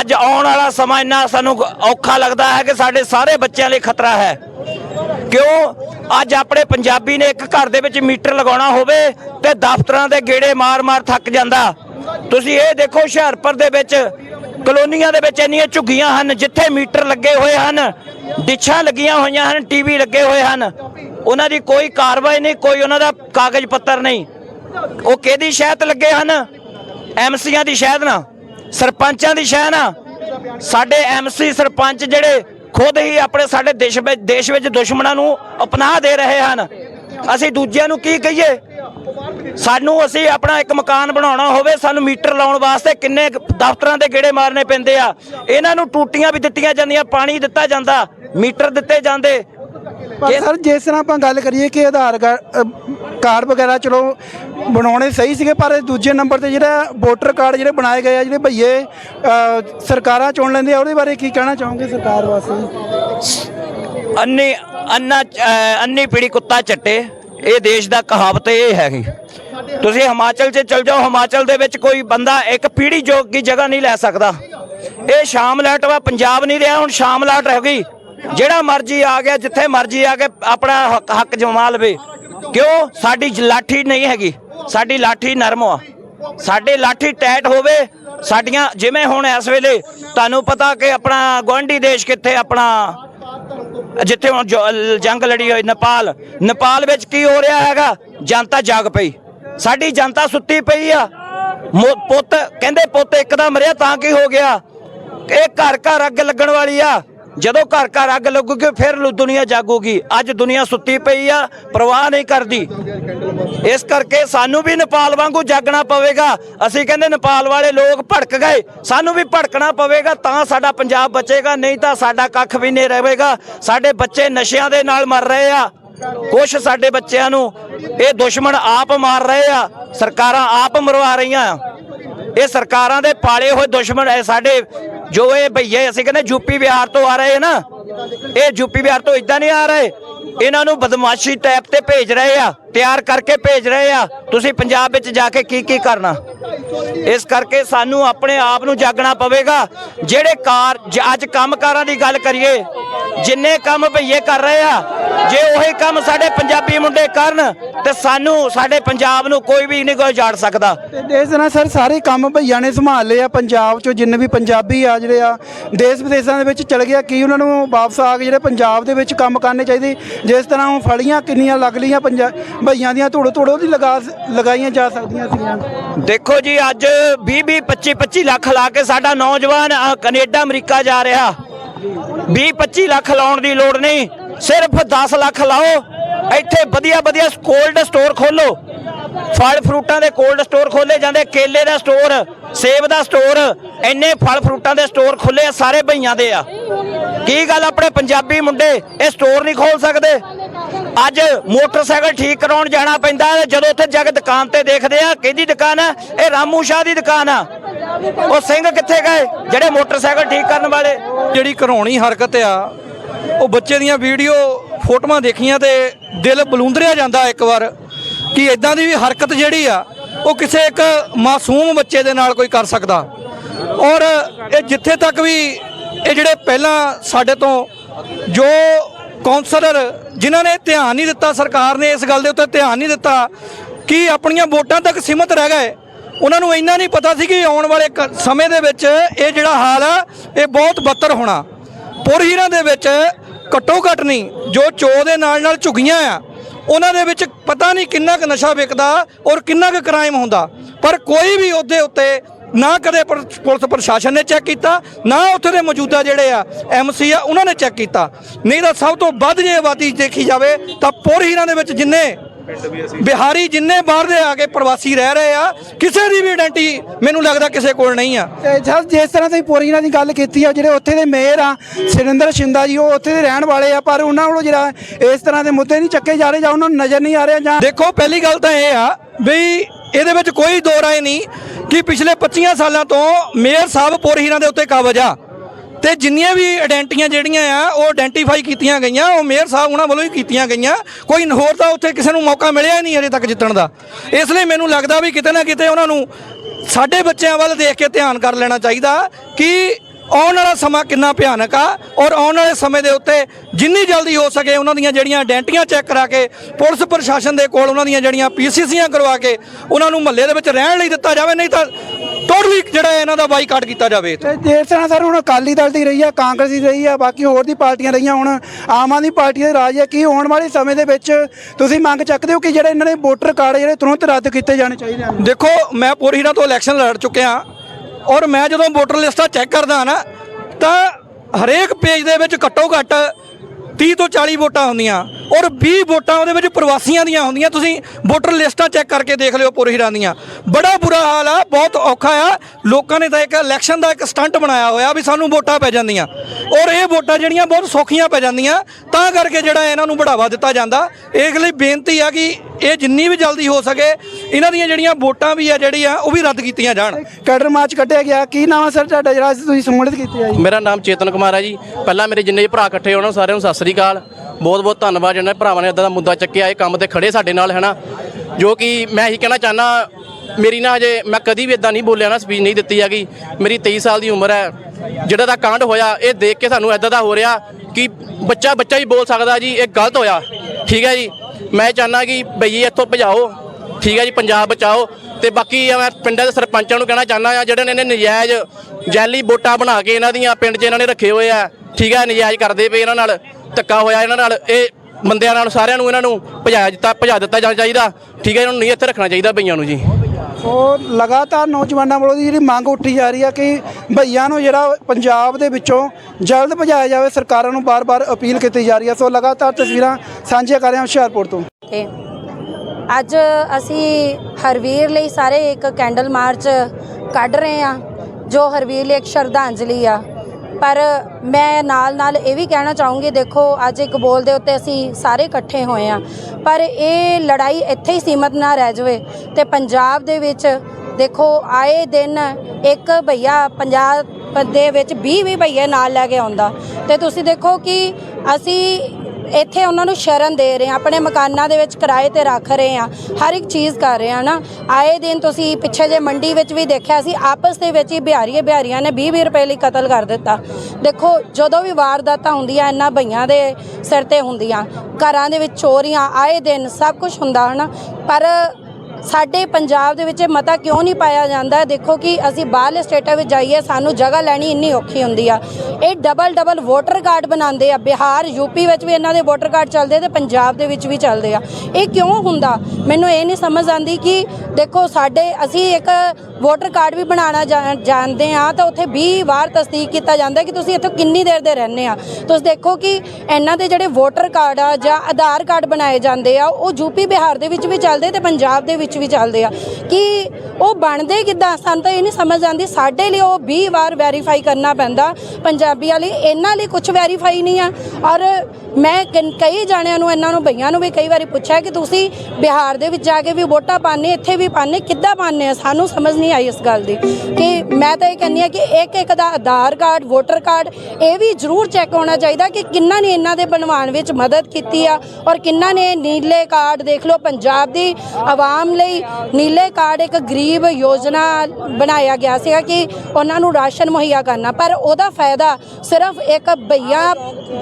ਅੱਜ ਆਉਣ ਵਾਲਾ ਸਮਾਂ ਇੰਨਾ ਸਾਨੂੰ ਔਖਾ ਲੱਗਦਾ ਹੈ ਕਿ ਸਾਡੇ ਸਾਰੇ ਬੱਚਿਆਂ ਲਈ ਖਤਰਾ ਹੈ। ਕਿਉਂ? ਅੱਜ ਆਪਣੇ ਪੰਜਾਬੀ ਨੇ ਇੱਕ ਘਰ ਦੇ ਵਿੱਚ ਮੀਟਰ ਲਗਾਉਣਾ ਹੋਵੇ ਤੇ ਦਫ਼ਤਰਾਂ ਦੇ ਗੇੜੇ ਮਾਰ-ਮਾਰ ਥੱਕ ਜਾਂਦਾ। ਤੁਸੀਂ ਇਹ ਦੇਖੋ, ਹੁਸ਼ਿਆਰਪੁਰ ਦੇ ਵਿੱਚ ਕਲੋਨੀਆਂ ਦੇ ਵਿੱਚ ਇੰਨੀਆਂ ਝੁੱਗੀਆਂ ਹਨ ਜਿੱਥੇ ਮੀਟਰ ਲੱਗੇ ਹੋਏ ਹਨ, ਡਿੱਛਾਂ ਲੱਗੀਆਂ ਹੋਈਆਂ ਹਨ ਟੀਵੀ ਲੱਗੇ ਹੋਏ ਹਨ। ਉਹਨਾਂ ਦੀ ਕੋਈ ਕਾਰਵਾਈ ਨਹੀਂ, ਕੋਈ ਉਹਨਾਂ ਦਾ ਕਾਗਜ਼ ਪੱਤਰ ਨਹੀਂ। ਉਹ ਕਿਹਦੀ ਸ਼ਹਿਤ ਲੱਗੇ ਹਨ? ਐਮਸੀਆਂ ਦੀ ਸ਼ਹਿਦ ਨਾ, ਸਰਪੰਚਾਂ ਦੀ ਸ਼ਹਿ ਨਾ। ਸਾਡੇ ਐਮਸੀ ਸਰਪੰਚ ਜਿਹੜੇ ਖੁਦ ਹੀ ਆਪਣੇ ਸਾਡੇ ਦੇਸ਼ ਵਿੱਚ ਦੇਸ਼ ਵਿੱਚ ਦੁਸ਼ਮਣਾਂ ਨੂੰ ਅਪਨਾਹ ਦੇ ਰਹੇ ਹਨ। ਅਸੀਂ ਦੂਜਿਆਂ ਨੂੰ ਕੀ ਕਹੀਏ? ਸਾਨੂੰ ਅਸੀਂ ਆਪਣਾ ਇੱਕ ਮਕਾਨ ਬਣਾਉਣਾ ਹੋਵੇ ਸਾਨੂੰ ਮੀਟਰ ਲਾਉਣ ਵਾਸਤੇ ਕਿੰਨੇ ਦਫ਼ਤਰਾਂ ਦੇ ਗੇੜੇ ਮਾਰਨੇ ਪੈਂਦੇ ਆ। ਇਹਨਾਂ ਨੂੰ ਟੂਟੀਆਂ ਵੀ ਦਿੱਤੀਆਂ ਜਾਂਦੀਆਂ ਪਾਣੀ ਦਿੱਤਾ ਜਾਂਦਾ ਮੀਟਰ ਦਿੱਤੇ ਜਾਂਦੇ। ਪਰ ਸਰ ਜਿਸ ਤਰ੍ਹਾਂ ਆਪਾਂ ਗੱਲ ਕਰੀਏ ਕਿ ਆਧਾਰ ਕਾਰਡ ਵਗੈਰਾ ਚਲੋ ਬਣਾਉਣੇ ਸਹੀ ਸੀਗੇ ਪਰ ਦੂਜੇ ਨੰਬਰ ਤੇ ਜਿਹੜਾ ਵੋਟਰ ਕਾਰਡ ਜਿਹੜੇ ਬਣਾਏ ਗਏ ਆ ਜਿਹੜੇ ਭਈਏ ਸਰਕਾਰਾਂ ਚੁਣ ਲੈਂਦੇ ਆ ਉਹਦੇ ਬਾਰੇ ਕੀ ਕਹਿਣਾ ਚਾਹੋਗੇ ਸਰਕਾਰ ਵਾਸਤੇ? ਅੰਨੀ ਅੰਨਾ ਅੰਨੀ ਪੀੜੀ ਕੁੱਤਾ ਚੱਟੇ। ਇਹ ਦੇਸ਼ ਦਾ ਕਹਾਵਤ ਇਹ ਹੈਗੀ ਤੁਸੀਂ ਹਿਮਾਚਲ 'ਚ ਚਲ ਜਾਓ, ਹਿਮਾਚਲ ਦੇ ਵਿੱਚ ਕੋਈ ਬੰਦਾ ਇੱਕ ਪੀੜੀ ਜੋਗ ਦੀ ਜਗ੍ਹਾ ਨਹੀਂ ਲੈ ਸਕਦਾ। ਇਹ ਸ਼ਾਮ ਸ਼ਾਮਲਾਟ ਵਾ, ਪੰਜਾਬ ਨਹੀਂ ਰਿਹਾ, ਹੁਣ ਸ਼ਾਮਲਾਟ ਰਹਿ ਗਈ। ਜਿਹੜਾ ਮਰਜ਼ੀ ਆ ਗਿਆ, ਜਿੱਥੇ ਮਰਜ਼ੀ ਆ ਕੇ ਆਪਣਾ ਹੱਕ ਹੱਕ ਜਮਾ ਲਵੇ। ਕਿਉਂ? ਸਾਡੀ ਲਾਠੀ ਨਹੀਂ ਹੈਗੀ। ਸਾਡੀ ਲਾਠੀ ਨਰਮ ਆ। ਸਾਡੇ ਲਾਠੀ ਟੈਟ ਹੋਵੇ, ਸਾਡੀਆਂ ਜਿਵੇਂ ਹੁਣ ਇਸ ਵੇਲੇ ਤੁਹਾਨੂੰ ਪਤਾ ਕਿ ਆਪਣਾ ਗਵਾਂਢੀ ਦੇਸ਼ ਕਿੱਥੇ, ਆਪਣਾ ਜਿੱਥੇ ਹੁਣ ਜੋ- ਜੰਗ ਲੜੀ ਹੋਈ ਨੇਪਾਲ ਨੇਪਾਲ ਵਿੱਚ ਕੀ ਹੋ ਰਿਹਾ ਹੈਗਾ? ਜਨਤਾ ਜਾਗ ਪਈ। ਸਾਡੀ ਜਨਤਾ ਸੁੱਤੀ ਪਈ ਆ। ਮੋ- ਪੁੱਤ ਕਹਿੰਦੇ ਪੁੱਤ ਇੱਕ ਦਾ ਮਰਿਆ ਤਾਂ ਕੀ ਹੋ ਗਿਆ? ਇਹ ਘਰ ਘਰ ਅੱਗ ਲੱਗਣ ਵਾਲੀ ਆ। ਜਦੋਂ ਘਰ ਘਰ ਅੱਗ ਲੱਗੂਗੀ, ਫਿਰ ਲੁ- ਦੁਨੀਆ ਜਾਗੂਗੀ। ਅੱਜ ਦੁਨੀਆ ਸੁੱਤੀ ਪਈ ਆ, ਪ੍ਰਵਾਹ ਨਹੀਂ ਕਰਦੀ। ਇਸ ਕਰਕੇ ਸਾਨੂੰ ਵੀ ਨੇਪਾਲ ਵਾਂਗੂ ਜਾਗਣਾ ਪਵੇਗਾ। ਅਸੀਂ ਕਹਿੰਦੇ ਨੇਪਾਲ ਵਾਲੇ ਲੋਕ ਭੜਕ ਗਏ। ਸਾਨੂੰ ਵੀ ਭੜਕਣਾ ਪਵੇਗਾ, ਤਾਂ ਸਾਡਾ ਪੰਜਾਬ ਬਚੇਗਾ, ਨਹੀਂ ਤਾਂ ਸਾਡਾ ਕੱਖ ਵੀ ਨਹੀਂ ਰਹੇਗਾ। ਸਾਡੇ ਬੱਚੇ ਨਸ਼ਿਆਂ ਦੇ ਨਾਲ ਮਰ ਰਹੇ ਆ। ਕੁਛ ਸਾਡੇ ਬੱਚਿਆਂ ਨੂੰ ਇਹ ਦੁਸ਼ਮਣ ਆਪ ਮਾਰ ਰਹੇ ਆ। ਸਰਕਾਰਾਂ ਆਪ ਮਰਵਾ ਰਹੀਆਂ ਆ। ਇਹ ਸਰਕਾਰਾਂ ਦੇ ਪਾਲੇ ਹੋਏ ਦੁਸ਼ਮਣ ਹੈ ਸਾਡੇ ਜੋ ਇਹ ਭਈਏ, ਅਸੀਂ ਕਹਿੰਦੇ ਯੂਪੀ ਬਿਹਾਰ ਤੋਂ ਆ ਰਹੇ ਨਾ। ਇਹ ਯੂਪੀ ਬਿਹਾਰ ਤੋਂ ਇਦਾਂ ਨਹੀਂ ਆ ਰਹੇ। ਇਹਨਾਂ ਨੂੰ ਬਦਮਾਸ਼ੀ ਟੈਪ ਤੇ ਭੇਜ ਰਹੇ ਆ। ਤਿਆਰ ਕਰਕੇ ਭੇਜ ਰਹੇ ਆ। ਤੁਸੀਂ ਪੰਜਾਬ ਵਿੱਚ ਜਾ ਕੇ ਕੀ ਕੀ ਕਰਨਾ? ਇਸ ਕਰਕੇ ਸਾਨੂੰ ਆਪਣੇ ਆਪ ਨੂੰ ਜਾਗਣਾ ਪਵੇਗਾ। ਜਿਹੜੇ ਕਾਰ, ਜ- ਅੱਜ ਕੰਮਕਾਰਾਂ ਦੀ ਗੱਲ ਕਰੀਏ, ਜਿੰਨੇ ਕੰਮ ਭਈਏ ਕਰ ਰਹੇ ਆ, ਜੇ ਉਹੀ ਕੰਮ ਸਾਡੇ ਪੰਜਾਬੀ ਮੁੰਡੇ ਕਰਨ, ਤੇ ਸਾਨੂੰ, ਸਾਡੇ ਪੰਜਾਬ ਨੂੰ ਕੋਈ ਵੀ ਨਹੀਂ ਕੋਈ ਜਾੜ ਸਕਦਾ। ਤੇ ਦੇਸ਼ ਦੇ ਨਾਲ ਸਰ, ਸਾਰੇ ਕੰਮ ਭਈਆਂ ਨੇ ਸੰਭਾਲ ਲਏ ਆ, ਪੰਜਾਬ ਚੋਂ ਜਿੰਨੇ ਵੀ ਪੰਜਾਬੀ ਆ ਜਿਹੜੇ ਆ, ਦੇਸ਼ ਵਿਦੇਸ਼ਾਂ ਦੇ ਵਿੱਚ ਚਲ ਗਿਆ, ਕੀ ਉਹਨਾਂ ਨੂੰ ਵਾਪਸ ਆ ਕੇ ਜਿਹੜੇ ਪੰਜਾਬ ਦੇ ਵਿੱਚ ਕੰਮ ਕਰਨੇ ਚਾਹੀਦੇ? ਜਿਸ ਤਰ੍ਹਾਂ ਹੁਣ ਫਲੀਆਂ ਕਿੰਨੀਆਂ ਲੱਗ ਲਈਆਂ ਪੰਜਾਬ ਭਈਆਂ ਦੀਆਂ ਧੂੜੋ ਧੂੜੋ ਦੀ ਲਗਾ ਲਗਾਈਆਂ ਜਾ ਸਕਦੀਆਂ ਸੀਗੀਆਂ। ਦੇਖੋ ਜੀ ਅੱਜ 20 20 25 25 ਲੱਖ ਲਾ ਕੇ ਸਾਡਾ ਨੌਜਵਾਨ ਅ, ਕੈਨੇਡਾ ਅਮਰੀਕਾ ਜਾ ਰਿਹਾ। 20 25 ਲੱਖ ਲਾਉਣ ਦੀ ਲੋੜ ਨਹੀਂ ਸਿਰਫ 10 ਲੱਖ ਲਾਓ। ਇੱਥੇ ਵਧੀਆ ਵਧੀਆ ਕੋਲਡ ਸਟੋਰ ਖੋਲੋ ਫਲ ਫਰੂਟਾਂ ਦੇ ਕੋਲਡ ਸਟੋਰ ਖੋਲੇ ਜਾਂਦੇ ਕੇਲੇ ਦਾ ਸਟੋਰ ਸੇਬ ਦਾ ਸਟੋਰ ਇੰਨੇ ਫਲ ਫਰੂਟਾਂ ਦੇ ਸਟੋਰ ਖੁੱਲੇ ਆ ਸਾਰੇ ਭਈਆਂ ਦੇ ਆ। ਕੀ ਗੱਲ ਆਪਣੇ ਪੰਜਾਬੀ ਮੁੰਡੇ ਇਹ ਸਟੋਰ ਨਹੀਂ ਖੋਲ ਸਕਦੇ? ਅੱਜ ਮੋਟਰਸਾਈਕਲ ਠੀਕ ਕਰਾਉਣ ਜਾਣਾ ਪੈਂਦਾ ਜਦੋਂ ਉੱਥੇ ਜਾ ਕੇ ਦੁਕਾਨ ਤੇ ਦੇਖਦੇ ਆ, ਕਿਹਦੀ ਦੁਕਾਨ ਆ ਇਹ ਰਾਮੂ ਸ਼ਾਹ ਦੀ ਦੁਕਾਨ ਆ। ਉਹ ਸਿੰਘ ਕਿੱਥੇ ਗਏ? ਜਿਹੜੇ ਮੋਟਰਸਾਈਕਲ ਠੀਕ ਕਰਨ ਵਾਲੇ। ਜਿਹੜੀ ਘਰਾਉਣੀ ਹਰਕਤ ਆ, ਉਹ ਬੱਚੇ ਦੀਆਂ ਵੀਡੀਓ, ਫੋਟੋਆਂ ਦੇਖੀਆਂ ਤੇ ਦਿਲ ਬਲੂੰਦਰਿਆ ਜਾਂਦਾ ਇੱਕ ਵਾਰ ਕਿ ਇਦਾਂ ਦੀ ਵੀ ਹਰਕਤ ਜਿਹੜੀ ਆ, ਉਹ ਕਿਸੇ ਇੱਕ ਮਾਸੂਮ ਬੱਚੇ ਦੇ ਨਾਲ ਕੋਈ ਕਰ ਸਕਦਾ। ਔਰ ਇਹ ਜਿੱਥੇ ਤੱਕ ਵੀ ਇਹ ਜਿਹੜੇ ਪਹਿਲਾਂ ਸਾਡੇ ਤੋਂ ਜੋ ਕੌਂਸਲਰ ਜਿਨ੍ਹਾਂ ਨੇ ਧਿਆਨ ਨਹੀਂ ਦਿੱਤਾ, ਸਰਕਾਰ ਨੇ ਇਸ ਗੱਲ ਦੇ ਉੱਤੇ ਧਿਆਨ ਨਹੀਂ ਦਿੱਤਾ ਕਿ ਆਪਣੀਆਂ ਵੋਟਾਂ ਤੱਕ ਸੀਮਤ ਰਹਿ ਗਏ। ਉਹਨਾਂ ਨੂੰ ਇੰਨਾ ਨਹੀਂ ਪਤਾ ਸੀ ਕਿ ਆਉਣ ਵਾਲੇ ਕ- ਸਮੇਂ ਦੇ ਵਿੱਚ ਇਹ ਜਿਹੜਾ ਹਾਲ ਆ, ਇਹ ਬਹੁਤ ਬੱਤਰ ਹੋਣਾ। ਪੁਰਹੀਰਾਂ ਦੇ ਵਿੱਚ ਘੱਟੋ ਘੱਟ ਨਹੀਂ, ਜੋ ਚੋ ਦੇ ਨਾਲ ਨਾਲ ਝੁਗੀਆਂ ਆ, ਉਹਨਾਂ ਦੇ ਵਿੱਚ ਪਤਾ ਨਹੀਂ ਕਿੰਨਾ ਕੁ ਨਸ਼ਾ ਵਿਕਦਾ ਔਰ ਕਿੰਨਾ ਕੁ ਕ੍ਰਾਈਮ ਹੁੰਦਾ। ਪਰ ਕੋਈ ਵੀ ਉਹਦੇ ਉੱਤੇ ਨਾ ਕਦੇ ਪਰ- ਪੁਲਿਸ ਪ੍ਰਸ਼ਾਸਨ ਨੇ ਚੈੱਕ ਕੀਤਾ ਨਾ ਉੱਥੇ ਦੇ ਮੌਜੂਦਾ ਜਿਹੜੇ ਆ ਐਮਸੀ ਆ ਉਹਨਾਂ ਨੇ ਚੈੱਕ ਕੀਤਾ। ਨਹੀਂ ਤਾਂ ਸਭ ਤੋਂ ਵੱਧ ਜੇ ਆਬਾਦੀ ਦੇਖੀ ਜਾਵੇ ਤਾਂ ਪੁਰਹੀਰਾਂ ਦੇ ਵਿੱਚ ਜਿੰਨੇ ਬਿਹਾਰੀ ਜਿੰਨੇ ਬਾਹਰ ਦੇ ਆ ਕੇ ਪ੍ਰਵਾਸੀ ਰਹਿ ਰਹੇ ਆ ਕਿਸੇ ਦੀ ਵੀ ਆਇਡੈਂਟੀ ਮੈਨੂੰ ਲੱਗਦਾ ਕਿਸੇ ਕੋਲ ਨਹੀਂ ਆ। ਤੇ ਜਦ ਜਿਸ ਤਰ੍ਹਾਂ ਤੁਸੀਂ ਪੋਰੀਆਂ ਦੀ ਗੱਲ ਕੀਤੀ ਆ ਜਿਹੜੇ ਉੱਥੇ ਦੇ ਮੇਅਰ ਆ ਸੁਰਿੰਦਰ ਸ਼ਿੰਦਾ ਜੀ ਉਹ ਉੱਥੇ ਦੇ ਰਹਿਣ ਵਾਲੇ ਆ ਪਰ ਉਹਨਾਂ ਵੱਲੋਂ ਜਿਹੜਾ ਇਸ ਤਰ੍ਹਾਂ ਦੇ ਮੁੱਦੇ ਨਹੀਂ ਚੱਕੇ ਜਾ ਰਹੇ ਜਾਂ ਉਹਨਾਂ ਨੂੰ ਨਜ਼ਰ ਨਹੀਂ ਆ ਰਿਹਾ ਜਾਂ ਦੇਖੋ ਪਹਿਲੀ ਗੱਲ ਤਾਂ ਇਹ ਆ ਵੀ ਇਹਦੇ ਵਿੱਚ ਕੋਈ ਦੋ ਰਾਏ ਨਹੀਂ। ਕਿ ਪਿਛਲੇ 25 ਸਾਲਾਂ ਤੋਂ ਮੇਅਰ ਸਾਹਿਬ ਪੁਰ ਹੀਰਾਂ ਦੇ ਉੱਤੇ ਕਾਬਜ ਆ। ਤੇ ਜਿੰਨੀਆਂ ਵੀ ਆਇਡੈਂਟੀਆਂ ਜਿਹੜੀਆਂ ਆ, ਉਹ ਆਇਡੈਂਟੀਫਾਈ ਕੀਤੀਆਂ ਗਈਆਂ, ਉਹ ਮੇਅਰ ਸਾਹਿਬ ਉਹਨਾਂ ਵੱਲੋਂ ਹੀ ਕੀਤੀਆਂ ਗਈਆਂ। ਕੋਈ ਹੋਰ ਤਾਂ ਉੱਥੇ ਕਿਸੇ ਨੂੰ ਮੌਕਾ ਮਿਲਿਆ ਹੀ ਨਹੀਂ ਅਜੇ ਤੱਕ ਜਿੱਤਣ ਦਾ। ਇਸ ਲਈ ਮੈਨੂੰ ਲੱਗਦਾ ਵੀ ਕਿਤੇ ਨਾ ਕਿਤੇ ਉਹਨਾਂ ਨੂੰ ਸਾਡੇ ਬੱਚਿਆਂ ਵੱਲ ਦੇਖ ਕੇ ਧਿਆਨ ਕਰ ਲੈਣਾ ਚਾਹੀਦਾ ਕਿ ਆਉਣ ਵਾਲਾ ਸਮਾਂ ਕਿੰਨਾ ਭਿਆਨਕ ਆ ਔਰ ਆਉਣ ਵਾਲੇ ਸਮੇਂ ਦੇ ਉੱਤੇ ਜਿੰਨੀ ਜਲਦੀ ਹੋ ਸਕੇ ਉਹਨਾਂ ਦੀਆਂ ਜਿਹੜੀਆਂ ਆਇਡੈਂਟੀਆਂ ਚੈੱਕ ਕਰਾ ਕੇ ਪੁਲਿਸ ਪ੍ਰਸ਼ਾਸਨ ਦੇ ਕੋਲ ਉਹਨਾਂ ਦੀਆਂ ਜਿਹੜੀਆਂ ਪੀਸੀਸੀਆਂ ਕਰਵਾ ਕੇ ਉਹਨਾਂ ਨੂੰ ਮਹੱਲੇ ਦੇ ਵਿੱਚ ਰਹਿਣ ਲਈ ਦਿੱਤਾ ਜਾਵੇ ਨਹੀਂ ਤਾਂ ਟੋਟਲੀ ਜਿਹੜਾ ਇਹਨਾਂ ਦਾ ਬਾਈਕਾਟ ਕੀਤਾ ਜਾਵੇ ਤੇ ਜਿਸ ਤਰ੍ਹਾਂ ਸਰ ਹੁਣ ਅਕਾਲੀ ਦਲ ਦੀ ਰਹੀ ਆ ਕਾਂਗਰਸ ਦੀ ਰਹੀ ਆ ਬਾਕੀ ਹੋਰ ਦੀ ਪਾਰਟੀਆਂ ਰਹੀਆਂ ਹੁਣ ਆਮ ਆਦਮੀ ਪਾਰਟੀ ਦੇ ਰਾਜ ਹੈ ਕੀ ਆਉਣ ਵਾਲੇ ਸਮੇਂ ਦੇ ਵਿੱਚ ਤੁਸੀਂ ਮੰਗ ਚੱਕਦੇ ਹੋ ਕਿ ਜਿਹੜੇ ਇਹਨਾਂ ਦੇ ਵੋਟਰ ਕਾਰਡ ਜਿਹੜੇ ਤੁਰੰਤ ਰੱਦ ਕੀਤੇ ਜਾਣੇ ਚਾਹੀਦੇ ਹਨ? ਦੇਖੋ ਮੈਂ ਪੋਰੀਰਾ ਤੋਂ ਇਲੈਕਸ਼ਨ ਲੜ ਚੁੱਕਿਆ। ਔਰ ਮੈਂ ਜਦੋਂ ਵੋਟਰ ਲਿਸਟਾਂ ਚੈੱਕ ਕਰਦਾ ਨਾ, ਤਾਂ ਹਰੇਕ ਪੇਜ ਦੇ ਵਿੱਚ ਘੱਟੋ ਘੱਟ 30 ਤੋਂ 40 ਵੋਟਾਂ ਹੁੰਦੀਆਂ ਔਰ 20 ਵੋਟਾਂ ਉਹਦੇ ਵਿੱਚ ਪ੍ਰਵਾਸੀਆਂ ਦੀਆਂ ਹੁੰਦੀਆਂ। ਤੁਸੀਂ ਵੋਟਰ ਲਿਸਟਾਂ ਚੈੱਕ ਕਰਕੇ ਦੇਖ ਲਿਓ ਪੁਰਹੀਰਾਂ ਦੀਆਂ। ਬੜਾ ਬੁਰਾ ਹਾਲ ਆ, ਬਹੁਤ ਔਖਾ ਆ। ਲੋਕਾਂ ਨੇ ਤਾਂ ਇੱਕ ਇਲੈਕਸ਼ਨ ਦਾ ਇੱਕ ਸਟੰਟ ਬਣਾਇਆ ਹੋਇਆ ਵੀ ਸਾਨੂੰ ਵੋਟਾਂ ਪੈ ਜਾਂਦੀਆਂ ਔਰ ਇਹ ਵੋਟਾਂ ਜਿਹੜੀਆਂ ਬਹੁਤ ਸੌਖੀਆਂ ਪੈ ਜਾਂਦੀਆਂ, ਤਾਂ ਕਰਕੇ ਜਿਹੜਾ ਇਹਨਾਂ ਨੂੰ ਬੜਾਵਾ ਦਿੱਤਾ ਜਾਂਦਾ। ਇਸ ਲਈ ਬੇਨਤੀ ਆ ਕਿ ਇਹ ਜਿੰਨੀ ਵੀ ਜਲਦੀ ਹੋ ਸਕੇ ਇਹਨਾਂ ਦੀਆਂ ਜਿਹੜੀਆਂ ਵੋਟਾਂ ਵੀ ਆ ਜਿਹੜੀ ਆ ਉਹ ਵੀ ਰੱਦ ਕੀਤੀਆਂ ਜਾਣ। ਕੈਡਰ ਮਾਰਚ ਕੱਢਿਆ ਗਿਆ। ਕੀ ਨਾਮ ਹੈ ਸਰ ਤੁਹਾਡਾ ਜਿਹੜਾ ਅੱਜ ਤੁਸੀਂ ਸੰਬੋਧਿਤ ਕੀਤੇ ਆ ਜੀ? ਮੇਰਾ ਨਾਮ ਚੇਤਨ ਕੁਮਾਰ ਹੈ ਜੀ। ਪਹਿਲਾਂ ਮੇਰੇ ਜਿੰਨੇ ਵੀ ਭਰਾ ਇਕੱਠੇ ਉਹਨਾਂ ਨੂੰ ਸਾਰਿਆਂ ਨੂੰ ਸਤਿ ਸ੍ਰੀ ਅਕਾਲ। ਬਹੁਤ ਬਹੁਤ ਧੰਨਵਾਦ ਜਿਹਨਾਂ ਭਰਾਵਾਂ ਨੇ ਇਦਾਂ ਦਾ ਮੁੱਦਾ ਚੱਕਿਆ ਇਹ ਕੰਮ ਤੇ ਖੜੇ ਸਾਡੇ ਨਾਲ ਹੈ ਨਾ ਜੋ ਕਿ ਮੈਂ ਇਹੀ ਕਹਿਣਾ ਚਾਹਨਾ ਮੇਰੀ ਨਾ ਅਜੇ ਮੈਂ ਕਦੀ ਵੀ ਇਦਾਂ ਨਹੀਂ ਬੋਲਿਆ ਨਾ ਸਪੀਚ ਨਹੀਂ ਦਿੱਤੀ ਹੈਗੀ। ਮੇਰੀ 23 ਸਾਲ ਦੀ ਉਮਰ ਹੈ। ਜਿਹੜਾ ਦਾ ਕਾਂਡ ਹੋਇਆ ਇਹ ਦੇਖ ਕੇ ਸਾਨੂੰ ਇਦਾਂ ਦਾ ਹੋ ਰਿਹਾ ਕਿ ਬੱਚਾ ਬੱਚਾ ਹੀ ਬੋਲ ਸਕਦਾ ਜੀ ਇਹ ਗਲਤ ਹੋਇਆ। ਠੀਕ ਹੈ ਜੀ? ਮੈਂ ਚਾਹੁੰਦਾ ਕਿ ਬਈ ਇੱਥੋਂ ਭਜਾਓ, ਠੀਕ ਹੈ ਜੀ, ਪੰਜਾਬ ਬਚਾਓ। ਤੇ ਬਾਕੀ ਮੈਂ ਪਿੰਡਾਂ ਦੇ ਸਰਪੰਚਾਂ ਨੂੰ ਕਹਿਣਾ ਚਾਹੁੰਦਾ ਆ, ਜਿਹੜੇ ਨੇ ਨਜਾਇਜ਼ ਜੈਲੀ ਵੋਟਾਂ ਬਣਾ ਕੇ ਇਹਨਾਂ ਦੀਆਂ ਪਿੰਡ 'ਚ ਇਹਨਾਂ ਨੇ ਰੱਖੇ ਹੋਏ ਆ, ਠੀਕ ਹੈ, ਨਜਾਇਜ਼ ਕਰਦੇ ਪਏ ਇਹਨਾਂ ਨਾਲ, ਧੱਕਾ ਹੋਇਆ ਇਹਨਾਂ ਨਾਲ। ਇਹ ਬੰਦਿਆਂ ਨਾਲ ਸਾਰਿਆਂ ਨੂੰ ਇਹਨਾਂ ਨੂੰ ਭਜਾ ਦਿੱਤਾ ਭਜਾ ਦਿੱਤਾ ਜਾਣਾ ਚਾਹੀਦਾ, ਠੀਕ ਹੈ, ਇਹਨਾਂ ਨੂੰ ਨਹੀਂ ਇੱਥੇ ਰੱਖਣਾ ਚਾਹੀਦਾ ਬਈਆਂ ਨੂੰ ਜੀ। ਸੋ ਲਗਾਤਾਰ ਨੌਜਵਾਨਾਂ ਵੱਲੋਂ ਦੀ ਜਿਹੜੀ ਮੰਗ ਉੱਠੀ ਜਾ ਰਹੀ ਆ ਕਿ ਭਈਆਂ ਨੂੰ ਜਿਹੜਾ ਪੰਜਾਬ ਦੇ ਵਿੱਚੋਂ ਜਲਦ ਭਜਾਇਆ ਜਾਵੇ, ਸਰਕਾਰਾਂ ਨੂੰ ਬਾਰ-ਬਾਰ ਅਪੀਲ ਕੀਤੀ ਜਾ ਰਹੀ ਹੈ ਸੋ ਲਗਾਤਾਰ ਤਸਵੀਰਾਂ ਸਾਂਝੀਆਂ ਕਰ ਰਹੇ ਹਾਂ ਹੁਸ਼ਿਆਰਪੁਰ ਤੋਂ। ਅੱਜ ਅਸੀਂ ਹਰਵੀਰ ਲਈ ਸਾਰੇ ਇੱਕ ਕੈਂਡਲ ਮਾਰਚ ਕੱਢ ਰਹੇ ਆ ਜੋ ਹਰਵੀਰ ਲਈ ਇੱਕ ਸ਼ਰਧਾਂਜਲੀ ਆ। ਪਰ ਮੈਂ ਨਾਲ ਨਾਲ ਇਹ ਵੀ ਕਹਿਣਾ ਚਾਹੂੰਗੀ, ਦੇਖੋ ਅੱਜ ਇੱਕ ਬੋਲ ਦੇ ਉੱਤੇ ਅਸੀਂ ਸਾਰੇ ਇਕੱਠੇ ਹੋਏ ਆ ਪਰ ਇਹ ਲੜਾਈ ਇੱਥੇ ਹੀ ਸੀਮਤ ਨਾ ਰਹਿ ਜਾਵੇ ਤੇ ਪੰਜਾਬ ਦੇ ਵਿੱਚ ਦੇਖੋ ਆਏ ਦਿਨ ਇੱਕ ਭਈਆ ਪੰਜਾਬ ਦੇ ਵਿੱਚ 20 20 ਭਈਏ ਨਾਲ ਲੈ ਕੇ ਆਉਂਦਾ ਤੇ ਤੁਸੀਂ ਦੇਖੋ ਕਿ ਅਸੀਂ ਇੱਥੇ ਉਹਨਾਂ ਨੂੰ ਸ਼ਰਨ ਦੇ ਰਹੇ ਹਾਂ, ਆਪਣੇ ਮਕਾਨਾਂ ਦੇ ਵਿੱਚ ਕਿਰਾਏ ਤੇ ਰੱਖ ਰਹੇ ਹਾਂ, ਹਰ ਇੱਕ ਚੀਜ਼ ਕਰ ਰਹੇ ਹਾਂ ਨਾ। ਆਏ ਦਿਨ ਤੁਸੀਂ ਪਿੱਛੇ ਜੇ ਮੰਡੀ ਵਿੱਚ ਵੀ ਦੇਖਿਆ ਸੀ, ਆਪਸ ਦੇ ਵਿੱਚ ਹੀ ਬਿਹਾਰੀਏ ਬਿਹਾਰੀਆਂ ਨੇ 20 20 ਰੁਪਏ ਲਈ ਕਤਲ ਕਰ ਦਿੱਤਾ। ਦੇਖੋ, ਜਦੋਂ ਵੀ ਵਾਰਦਾਤਾਂ ਹੁੰਦੀਆਂ ਇਹਨਾਂ ਭਈਆਂ ਦੇ ਸਿਰ ਤੇ ਹੁੰਦੀਆਂ, ਘਰਾਂ ਦੇ ਵਿੱਚ ਚੋਰੀਆਂ, ਆਏ ਦਿਨ ਸਭ ਕੁਝ ਹੁੰਦਾ ਹਨਾ। ਪਰ ਸਾਡੇ ਪੰਜਾਬ ਦੇ ਵਿੱਚ ਇਹ ਮਤਾ ਕਿਉਂ ਨਹੀਂ ਪਾਇਆ ਜਾਂਦਾ? ਦੇਖੋ ਕਿ ਅਸੀਂ ਬਾਹਰਲੇ ਸਟੇਟਾਂ ਵਿੱਚ ਜਾਈਏ, ਸਾਨੂੰ ਜਗ੍ਹਾ ਲੈਣੀ ਇੰਨੀ ਔਖੀ ਹੁੰਦੀ ਆ। ਇਹ ਡਬਲ ਡਬਲ ਵੋਟਰ ਕਾਰਡ ਬਣਾਉਂਦੇ ਆ। ਬਿਹਾਰ ਯੂਪੀ ਵਿੱਚ ਵੀ ਇਹਨਾਂ ਦੇ ਵੋਟਰ ਕਾਰਡ ਚੱਲਦੇ ਤੇ ਪੰਜਾਬ ਦੇ ਵਿੱਚ ਵੀ ਚੱਲਦੇ ਆ। ਇਹ ਕਿਉਂ ਹੁੰਦਾ? ਮੈਨੂੰ ਇਹ ਨਹੀਂ ਸਮਝ ਆਉਂਦੀ ਕਿ ਦੇਖੋ ਸਾਡੇ, ਅਸੀਂ ਇੱਕ ਵੋਟਰ ਕਾਰਡ ਵੀ ਬਣਾਉਣਾ ਜਾ- ਜਾਣਦੇ ਆ ਤਾਂ ਉੱਥੇ 20 ਵਾਰ ਤਸਦੀਕ ਕੀਤਾ ਜਾਂਦਾ ਕਿ ਤੁਸੀਂ ਇੱਥੋਂ ਕਿੰਨੀ ਦੇਰ ਦੇ ਰਹਿੰਦੇ ਆ। ਤੁਸੀਂ ਦੇਖੋ ਕਿ ਇਹਨਾਂ ਦੇ ਜਿਹੜੇ ਵੋਟਰ ਕਾਰਡ ਆ ਜਾਂ ਆਧਾਰ ਕਾਰਡ ਬਣਾਏ ਜਾਂਦੇ ਆ, ਉਹ ਯੂਪੀ ਬਿਹਾਰ ਦੇ ਵਿੱਚ ਵੀ ਚੱਲਦੇ ਤੇ ਪੰਜਾਬ ਦੇ ਵਿੱਚ ਵੀ ਚੱਲਦੇ ਆ। ਕਿ ਉਹ ਬਣਦੇ ਕਿੱਦਾਂ? ਸਾਨੂੰ ਤਾਂ ਇਹ ਨਹੀਂ ਸਮਝ ਆਉਂਦੀ। ਸਾਡੇ ਲਈ ਉਹ 20 ਵਾਰ ਵੈਰੀਫਾਈ ਕਰਨਾ ਪੈਂਦਾ। ਪੰਜਾਬੀਆਂ ਲਈ ਇਹਨਾਂ ਲਈ ਕੁਝ ਵੈਰੀਫਾਈ ਨਹੀਂ ਆ। ਔਰ ਮੈਂ ਕਿਨ- ਕਈ ਜਾਣਿਆਂ ਨੂੰ, ਇਹਨਾਂ ਨੂੰ ਭਈਆਂ ਨੂੰ ਵੀ ਕਈ ਵਾਰੀ ਪੁੱਛਿਆ ਕਿ ਤੁਸੀਂ ਬਿਹਾਰ ਦੇ ਵਿੱਚ ਜਾ ਕੇ ਵੀ ਵੋਟਾਂ ਪਾਣੇ ਇੱਥੇ ਵੀ ਪਾਣੇ ਕਿੱਦਾਂ ਪਾਣੇ ਆ ਸਾਨੂੰ ਸਮਝ ਨਹੀਂ ਆਈ ਇਸ ਗੱਲ ਦੀ ਕਿ ਮੈਂ ਤਾਂ ਇਹ ਕਹਿੰਦੀ ਆ ਕਿ ਇੱਕ ਇੱਕ ਦਾ ਆਧਾਰ ਕਾਰਡ, ਵੋਟਰ ਕਾਰਡ, ਇਹ ਵੀ ਜ਼ਰੂਰ ਚੈੱਕ ਹੋਣਾ ਚਾਹੀਦਾ ਕਿ ਕਿੰਨਾ ਨੇ ਇਹਨਾਂ ਦੇ ਬਣਵਾਉਣ ਵਿੱਚ ਮਦਦ ਕੀਤੀ ਆ ਔਰ ਕਿੰਨਾ ਨੇ ਨੀਲੇ ਕਾਰਡ ਦੇਖ ਲਓ, ਪੰਜਾਬ ਦੀ ਆਵਾਮ ਲਈ ਨੀਲੇ ਕਾਰਡ ਇੱਕ ਗਰੀਬ ਯੋਜਨਾ ਬਣਾਇਆ ਗਿਆ ਸੀਗਾ ਕਿ ਉਹਨਾਂ ਨੂੰ ਰਾਸ਼ਨ ਮੁਹੱਈਆ ਕਰਨਾ। ਪਰ ਉਹਦਾ ਫਾਇਦਾ ਸਿਰਫ ਇੱਕ ਭਈਆ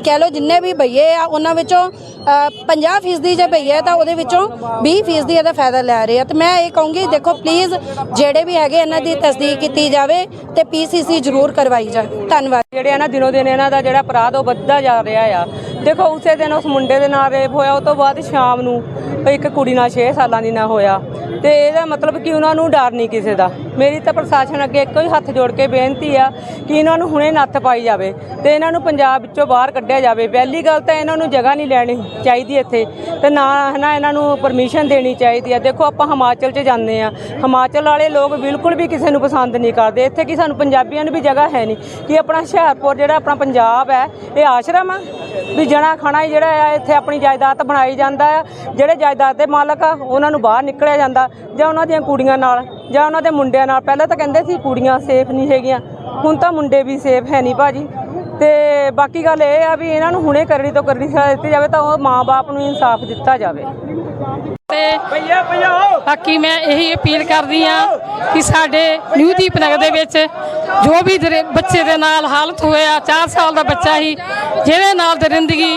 ਕਹਿ ਲਓ ਜਿੰਨੇ ਵੀ ਭਈਏ ਆ ਉਹਨਾਂ ਵਿੱਚੋਂ ਅ, 50 ਫੀਸਦੀ ਜੇ ਪਈ ਹੈ ਤਾਂ ਉਹਦੇ ਵਿੱਚੋਂ 20 ਫੀਸਦੀ ਇਹਦਾ ਫਾਇਦਾ ਲੈ ਰਹੇ ਆ। ਤੇ ਮੈਂ ਇਹ ਕਹੂੰਗੀ ਦੇਖੋ ਪਲੀਜ਼ ਜਿਹੜੇ ਵੀ ਹੈਗੇ ਇਹਨਾਂ ਦੀ ਤਸਦੀਕ ਕੀਤੀ ਜਾਵੇ ਤੇ ਪੀਸੀਸੀ ਜ਼ਰੂਰ ਕਰਵਾਈ ਜਾਵੇ। ਧੰਨਵਾਦ। ਜਿਹੜੇ ਆ ਨਾ ਦਿਨੋ ਦਿਨ ਇਹਨਾਂ ਦਾ ਜਿਹੜਾ ਅਪਰਾਧ ਉਹ ਵੱਧਦਾ ਜਾ ਰਿਹਾ ਆ। ਦੇਖੋ ਉਸੇ ਦਿਨ ਉਸ ਮੁੰਡੇ ਦੇ ਨਾਲ ਰੇਪ ਹੋਇਆ ਉਸ ਤੋਂ ਬਾਅਦ ਸ਼ਾਮ ਨੂੰ ਇੱਕ ਕੁੜੀ ਨਾਲ 6 ਸਾਲਾਂ ਦੀ ਨਾਲ ਹੋਇਆ। ਤੇ ਇਹਦਾ ਮਤਲਬ ਕਿ ਉਹਨਾਂ ਨੂੰ ਡਰ ਨਹੀਂ ਕਿਸੇ ਦਾ। ਮੇਰੀ ਤਾਂ ਪ੍ਰਸ਼ਾਸਨ ਅੱਗੇ ਇੱਕੋ ਹੀ ਹੱਥ ਜੋੜ ਕੇ ਬੇਨਤੀ ਆ ਕਿ ਇਹਨਾਂ ਨੂੰ ਹੁਣੇ ਨੱਥ ਪਾਈ ਜਾਵੇ ਤੇ ਇਹਨਾਂ ਨੂੰ ਪੰਜਾਬ ਵਿੱਚੋਂ ਬਾਹਰ ਕੱਢਿਆ ਜਾਵੇ। ਪਹਿਲੀ ਗੱਲ ਤਾਂ ਇਹਨਾਂ ਨੂੰ ਜਗ੍ਹਾ ਨਹੀਂ ਲੈਣੀ ਚਾਹੀਦੀ ਇੱਥੇ ਤੇ ਨਾ ਨਾ ਇਹਨਾਂ ਨੂੰ ਪਰਮਿਸ਼ਨ ਦੇਣੀ ਚਾਹੀਦੀ ਆ। ਦੇਖੋ ਆਪਾਂ ਹਿਮਾਚਲ 'ਚ ਜਾਂਦੇ ਆ। ਹਿਮਾਚਲ ਵਾਲੇ ਲੋਕ ਬਿਲਕੁਲ ਵੀ ਕਿਸੇ ਨੂੰ ਪਸੰਦ ਨਹੀਂ ਕਰਦੇ। ਇੱਥੇ ਕਿ ਸਾਨੂੰ ਪੰਜਾਬੀਆਂ ਨੂੰ ਵੀ ਜਗ੍ਹਾ ਹੈ ਨਹੀਂ ਕਿ ਆਪਣਾ ਹੁਸ਼ਿਆਰਪੁਰ ਜਿਹੜਾ ਆਪਣਾ ਪੰਜਾਬ ਹੈ, ਇਹ ਆਸ਼ਰਮ ਆ। ਵੀ ਜਣਾ ਖਾਣਾ ਹੀ ਜਿਹੜਾ ਆ, ਇੱਥੇ ਆਪਣੀ ਜਾਇਦਾਦ ਬਣਾਈ ਜਾਂਦਾ ਆ। ਜਿਹੜੇ ਜਾਇਦਾਦ ਦੇ ਮਾਲਕ ਆ, ਉਹਨਾਂ ਨੂੰ ਬਾਹਰ ਨਿਕਲਿਆ ਜਾਂਦਾ ਜਾਂ ਉਹਨਾਂ ਦੀਆਂ ਕੁੜੀਆਂ ਨਾਲ ਜਾਂ ਉਹਨਾਂ ਦੇ ਮੁੰਡਿਆਂ ਨਾਲ। ਪਹਿਲਾਂ ਤਾਂ ਕਹਿੰਦੇ ਸੀ ਕੁੜੀਆਂ ਸੇਫ ਨਹੀਂ ਹੈਗੀਆਂ। ਹੁਣ ਤਾਂ ਮੁੰਡੇ ਵੀ ਸੇਫ ਹੈ ਨਹੀਂ ਭਾਜੀ। ਤੇ ਬਾਕੀ ਗੱਲ ਇਹ ਆ ਵੀ ਇਹਨਾਂ ਨੂੰ ਹੁਣੇ ਕਰਨੀ ਤੋਂ ਕਰਨੀ ਦਿੱਤੀ ਜਾਵੇ ਤਾਂ ਉਹ ਮਾਂ-ਬਾਪ ਨੂੰ ਇਨਸਾਫ ਦਿੱਤਾ ਜਾਵੇ। ਤੇ ਬਾਕੀ ਮੈਂ ਇਹੀ ਅਪੀਲ ਕਰਦੀ ਆ ਕਿ ਸਾਡੇ ਨਿਊ ਦੀਪਨਗਰ ਦੇ ਵਿੱਚ ਜੋ ਵੀ ਬੱਚੇ ਦੇ ਨਾਲ ਹਾਲਤ ਹੋਇਆ 4 ਸਾਲ ਦਾ ਬੱਚਾ ਹੀ ਜਿਹਦੇ ਨਾਲ ਦਰਿੰਦਗੀ